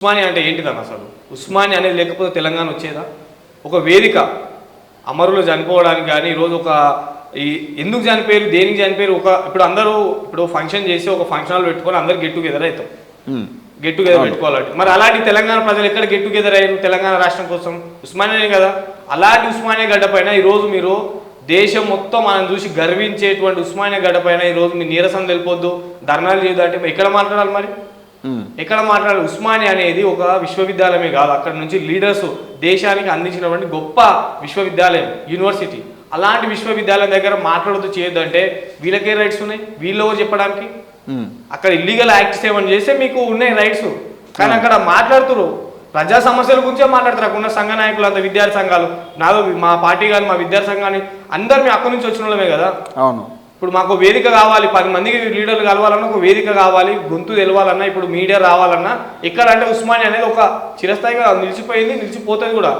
ఉస్మానియా అంటే ఏంటిదన్న అసలు? ఉస్మానియా అనేది లేకపోతే తెలంగాణ వచ్చేదా? ఒక వేదిక అమరులు చనిపోవడానికి కానీ ఈరోజు ఒక ఈ ఎందుకు చనిపోయారు దేనికి చనిపోయారు ఒక ఇప్పుడు అందరూ ఇప్పుడు ఫంక్షన్ చేసి ఒక ఫంక్షన్ హాల్ పెట్టుకొని అందరు గెట్ టుగెదర్ అవుతాం. గెట్ టుగెదర్ పెట్టుకోవాలంటే. మరి అలాంటి తెలంగాణ ప్రజలు ఎక్కడ గెట్ టుగెదర్ అయ్యారు తెలంగాణ రాష్ట్రం కోసం? ఉస్మానియానే కదా. అలాంటి ఉస్మానియా గడ్డ పైన ఈరోజు మీరు దేశం మొత్తం మనం చూసి గర్వించేటువంటి ఉస్మానియా గడ్డ పైన ఈరోజు మీ నీరసం తెలిపొద్దు ధర్నాలు చేయదు అంటే ఎక్కడ మాట్లాడాలి మరి. ఎక్కడ మాట్లాడాలి? ఉస్మానియా అనేది ఒక విశ్వవిద్యాలయమే కాదు. అక్కడ నుంచి లీడర్స్ దేశానికి అందించినటువంటి గొప్ప విశ్వవిద్యాలయం యూనివర్సిటీ. అలాంటి విశ్వవిద్యాలయం దగ్గర మాట్లాడొద్దు చేయొద్దు అంటే వీళ్ళకే రైట్స్ ఉన్నాయి? వీళ్ళు చెప్పడానికి. అక్కడ ఇల్లీగల్ యాక్ట్స్ ఏమైనా చేస్తే మీకు ఉన్నాయి రైట్స్ కానీ అక్కడ మాట్లాడుతురు ప్రజా సమస్యల గురించే మాట్లాడతారు అక్కడ ఉన్న సంఘ నాయకులు అంత విద్యార్థి సంఘాలు. నాదో మా పార్టీ కానీ మా విద్యార్థి సంఘాన్ని అందరు మేము అక్కడి నుంచి వచ్చిన వాళ్ళమే కదా? అవును. ఇప్పుడు మాకు వేదిక కావాలి పది మందికి లీడర్లు కలవాలన్నా ఒక వేదిక కావాలి గొంతు తెలవాలన్నా ఇప్పుడు మీడియా రావాలన్నా ఎక్కడ అంటే ఉస్మానియా అనేది ఒక చిరస్థాయిగా నిలిచిపోయింది నిలిచిపోతుంది కూడా.